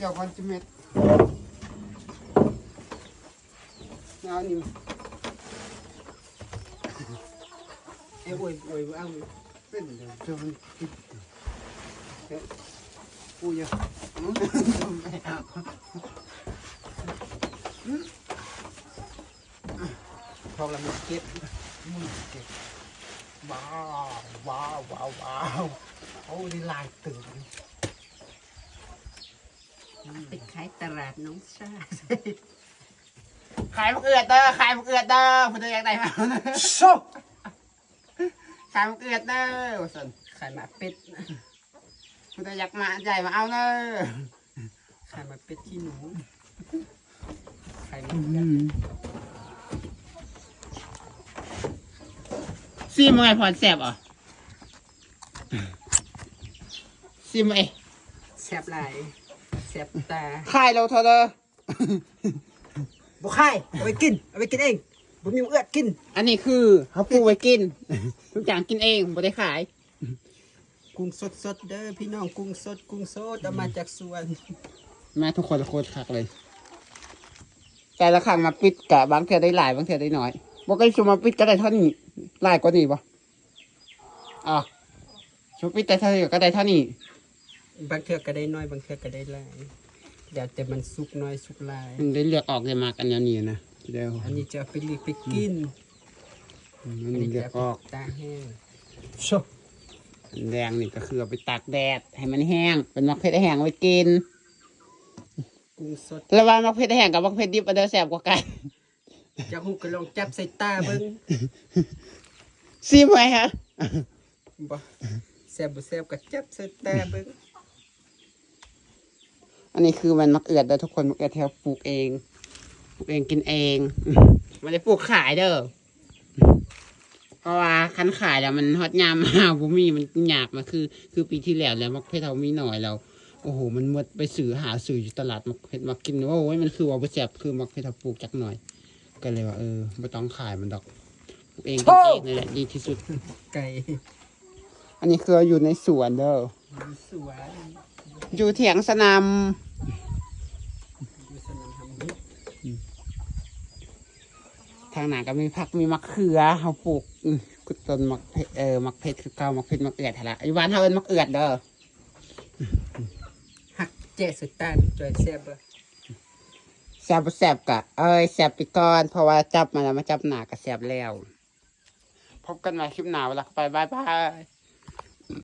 เดี๋ยวก่อนจะเม็ดเอานี่มาเอ้ยโอ้ยโอ้ยเอาเป็นเดี๋ยวจะมันติดเอ๊ะกูอย่า ไปขายตลาดน้องชาขายมะเขือเด้อขายมะเขือเด้อเพื่อนอยากได้มาโชขายมะเขือเด้อวันขายมาเป็ดเพื่อนอยากมาใหญ่มาเอาเด้อขายมาเป็ดที่หนูขายมาซีมไงพอแสบอะซีมไอแซ่บหลาย แซ่บตาขายเราเถอะเด้อบุขายเอาไปกิน เอาไปกินเองผมยังเอื้อดกิน อันนี้คือเขาปลูกไว้กิน ทุกอย่างกินเองไม่ได้ขาย กุ้งสดสดๆเด้อพี่น้องกุ้งสดกุ้งสดเอามาจากสวน แม่ทุกคนโคตรคักเลย แต่ละครั้งมาปิดกะบางเทีได้หลายบางเทีได้น้อยบอกไอ้ชุมาปิดก็ได้เท่านี้หลายกว่านี้ปะอะชุมาปิดแต่เท่านี้ก็ได้เท่านี้ บางเทือก็ได้น้อย บางเทือก็ได้หลายเดี๋ยวแต่มันสุกน้อยสุกหลาย มันได้เลือกออกเลยมากอันนี้นะเดี๋ยวอันนี้จะเอาไปเลีกไปกินอันนี้เลือกออกตาแห้งชบอันแดงนี่ก็คือเอาไปตากแดดให้มันแห้ง เป็นมะเขือแห้งเอาไว้กินกุ้งสดแล้วว่ามะเขือแห้งกับมะเขือดิบอันเดียวแสบกว่ากันจะหูก็ลองจับใส่ตาเบิ้งซีมไหมฮะบ่แซ่บบ่แซ่บก็จับใส่ตาเบิ้ง อันนี้คือมันมะเขือเด้อทุกคนมะเขือแถวปลูกเองปลูกเองกินเองไม่ได้ปลูกขายเด้อเพราะว่าคันขายแล้วมันฮอตยามมาบุมีมันหยาบมาคือ คือปีที่แล้วแล้วมะเขือเทามีหน่อยแล้วโอ้โห มันหมดไปสื่อหาสื่ออยู่ตลาดมะเขือมากินว่าโอ้ยมันคือว่าบ่แซ่บคือมะเขือเทาปลูกจักหน่อย ก็เลยว่าเออไม่ต้องขายมันดอกปลูกเองกินเองนี่แหละดีที่สุดไก่อันนี้คืออยู่ในสวนเด้ออยู่สวน อยู่เถียงสนามอยู่สนามทำฮิตทางไหนก็มีผักมีมะเขือเขาปลูกอืมต้นมะเพเออมะเพชรคือเก่ามะเพชรมะเอือดหั่นละอยู่บ้านเขาเป็นมะเอือดเด้อหักแจ๊ใส่ตาจอยแซ่บบ่แซบบ่แซบกะเอ้ยแซบไปก่อนเพราะว่าจับมาแล้วมาจับหนากะแซบแล้ว พบกันใหม่คลิปหน้าเวลาไปบายบาย